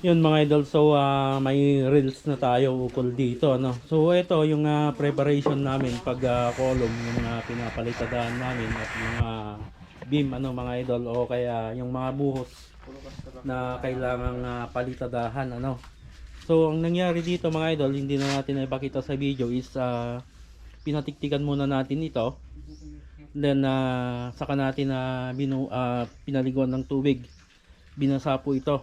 Yun mga idol, so ah, may reels na tayo ukol dito. Ano? So ito yung ah, preparation namin pag ah, column, yung mga pinapalitadaan namin at mga beam ano mga idol o kaya yung mga buhos na kailangang ah, palitadahan ano. So ang nangyari dito mga idol, hindi na natin ipakita sa video is ah, pinatiktikan muna natin ito. Then ah, saka natin na binu ah, pinaliguan ng tubig. Binasa po ito.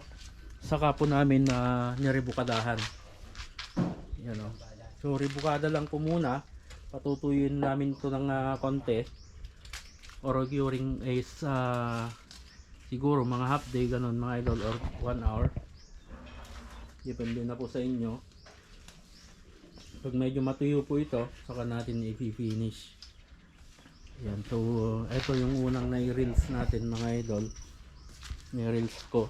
Saka po namin na nirebukadahan. Yan o. So rebukada lang po muna. Patutuyin namin ito ng ah, konti. Or curing is ah, siguro mga half day ganun mga idol or 1 hour. Depende na po sa inyo. Pag medyo matuyo po ito, saka natin i-finish. Yan, so ito yung unang na-reels natin mga idol. Ni-reels ko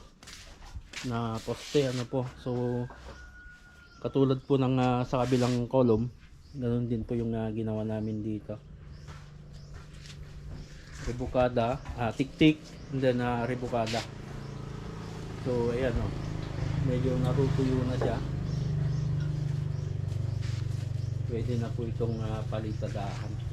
na poste ano po. So katulad po ng ah, sa kabilang column, ganun din po yung ah, ginawa namin dito. Rebukada, ah, tik-tik, and then ah, rebukada. So ayan oh. Medyo natutuyo na siya. Pwede na po itong ah, palitadahan.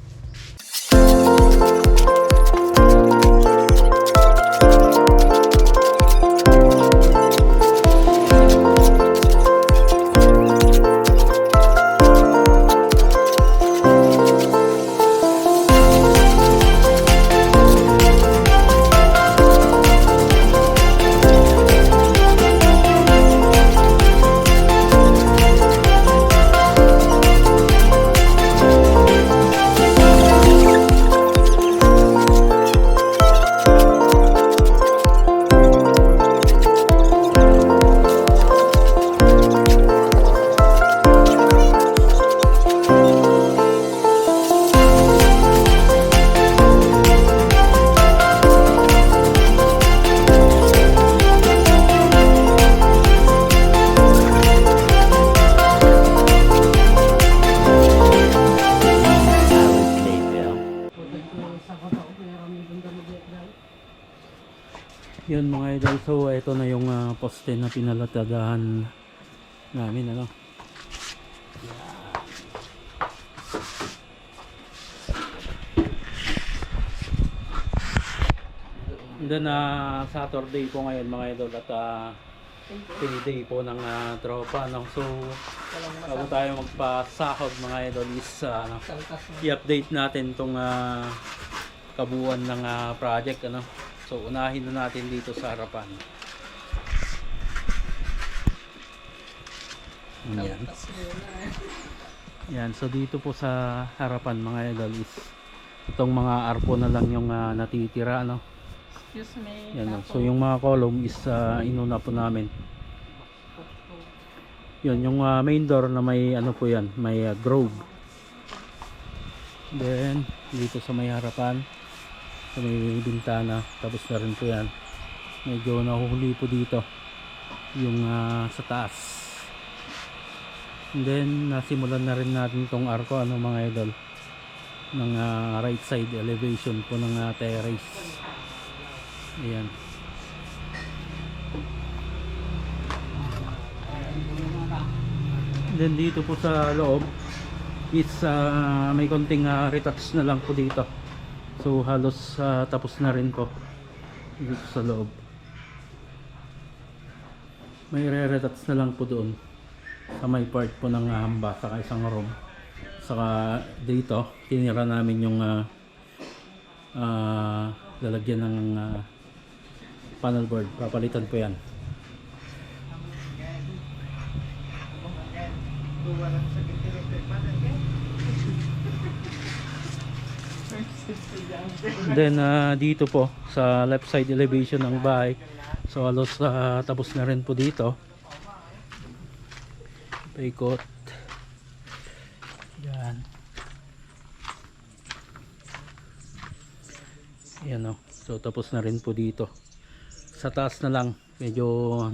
Yun mga idol, so ito na yung ah, poste na pinalatadahan namin ano. And then ah, Saturday po ngayon mga idol at uh, day po ng ah, tropa no. So bago tayo magpasahod mga idol is ah, ano, i-update natin tong ah, kabuuan ng ah, project ano. So unahin na natin dito sa harapan. Yan. Yan, so dito po sa harapan mga idol is itong mga arko na lang yung ah, natitira ano. Excuse me. Yan, so yung mga column is ah, inuna po namin. Yun, yung ah, main door na may ano po yan, may ah, grove. Then, dito sa may harapan, may bintana, tapos na rin po yan. Medyo nahuhuli po dito, yung ah, sa taas. And then, nasimulan na rin natin itong arko, ano mga idol, ng ah, right side elevation po ng ah, terrace. Ayan. Then dito po sa loob is ah, may konting ah, retouch na lang po dito. So halos ah, tapos na rin po dito sa loob. May re-retouch na lang po doon sa may part po ng ah, hamba saka isang room. Saka dito tinira namin yung ah, ah, lalagyan ng ah, panel board. Papalitan po yan. Then ah, dito po sa left side elevation ng bahay. So halos ah, tapos na rin po dito. Paikot. Yan. Yan o. So tapos na rin po dito. Sa taas na lang. Medyo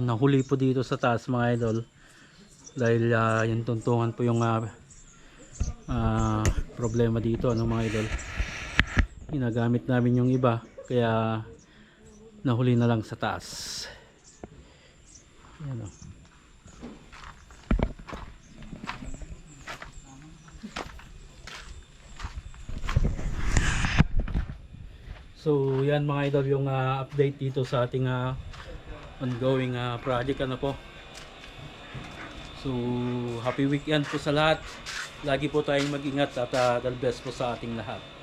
nahuli po dito sa taas mga idol. Dahil ah, yung tuntungan po yung ah, ah, problema dito ano mga idol. Ginagamit namin yung iba. Kaya nahuli na lang sa taas. Yan o. So yan mga idol yung ah, update dito sa ating ah, ongoing ah, project ano po. So happy weekend po sa lahat. Lagi po tayong mag-ingat at ah, God bless po sa ating lahat.